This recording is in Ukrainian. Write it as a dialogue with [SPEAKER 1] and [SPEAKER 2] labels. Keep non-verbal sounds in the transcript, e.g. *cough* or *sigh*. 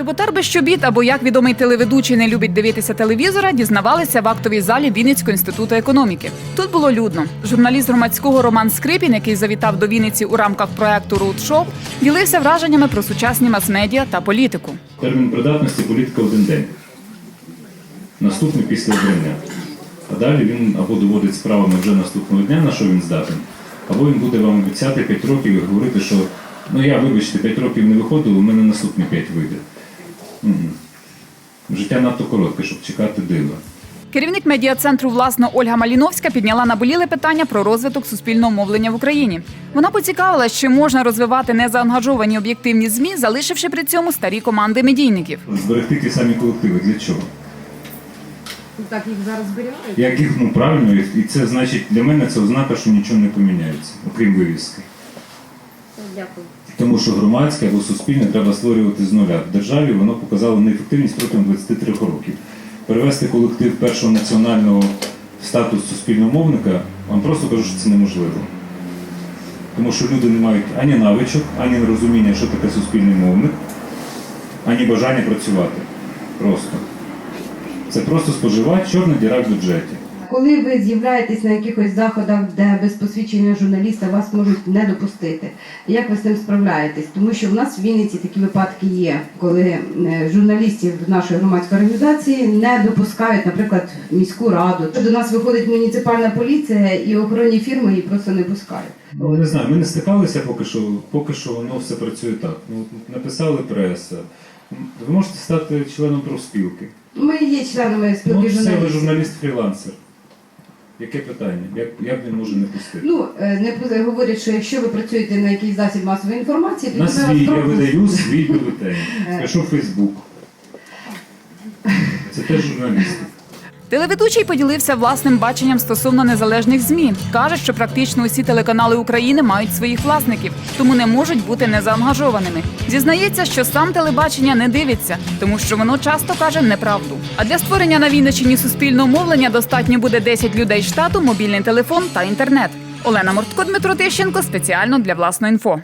[SPEAKER 1] Чоботар щобіт або як відомий телеведучий не любить дивитися телевізора, дізнавалися в актовій залі Вінницького інституту економіки. Тут було людно. Журналіст громадського Роман Скрипін, який завітав до Вінниці у рамках проекту Роудшоу, ділився враженнями про сучасні мас-медіа та політику.
[SPEAKER 2] Термін придатності політика один день. Наступний після обрання. А далі він або доводить справами вже наступного дня, на що він здатен, або він буде вам обіцяти 5 років і говорити, що ну я, вибачте, 5 років не виходило, у мене наступні 5 вийде. Мгм. Життя надто коротке, щоб чекати дива.
[SPEAKER 1] Керівник медіа-центру власно Ольга Маліновська підняла наболіле питання про розвиток суспільного мовлення в Україні. Вона поцікавилась, чи можна розвивати незаангажовані об'єктивні змі, залишивши при цьому старі команди медійників.
[SPEAKER 2] Зберегти ті самі колективи. Для чого?
[SPEAKER 3] Так їх зараз зберігають.
[SPEAKER 2] Як їх ну правильно, і- і це значить для мене це ознака, що нічого не поміняється, окрім вивіски.
[SPEAKER 3] Дякую.
[SPEAKER 2] Тому що громадське або суспільне треба створювати з нуля. В державі воно показало неефективність протягом 23 років. Перевести колектив першого національного в статус суспільного мовника, вам просто кажу, що це неможливо. Тому що люди не мають ані навичок, ані розуміння, що таке суспільний мовник, ані бажання працювати. Просто. Це просто споживач, чорна діра в бюджеті.
[SPEAKER 4] Коли ви з'являєтесь на якихось заходах, де без посвідчення журналіста вас можуть не допустити, як ви з цим справляєтесь? Тому що в нас в Вінниці такі випадки є, коли е, журналістів нашої громадської організації не допускають, наприклад, в міську раду. До нас виходить муніципальна поліція і охоронні фірми її просто не пускають.
[SPEAKER 2] Ну, не знаю, ми не стикалися поки що, поки що воно все працює так. Ну, написали преса. Ви можете стати членом профспілки.
[SPEAKER 4] Ми є членами
[SPEAKER 2] Ну,
[SPEAKER 4] спілки
[SPEAKER 2] ви
[SPEAKER 4] журналістів.
[SPEAKER 2] журналіст-фрілансер. Яке питання? Як, як він може не пустити?
[SPEAKER 4] Ну е, не говорять, що якщо ви працюєте на якийсь засіб масової інформації, то
[SPEAKER 2] На свій я видаю *laughs* свій бюлетень. Пишу в Фейсбук. Це теж журналісти.
[SPEAKER 1] Телеведучий поділився власним баченням стосовно незалежних змі. каже, що практично усі телеканали України мають своїх власників, тому не можуть бути незаангажованими. Зізнається, що сам телебачення не дивиться, тому що воно часто каже неправду. А для створення на Вінниччині суспільного мовлення достатньо буде 10 людей штату, мобільний телефон та інтернет. Олена Мортко, Дмитро Тищенко спеціально для власної інфо.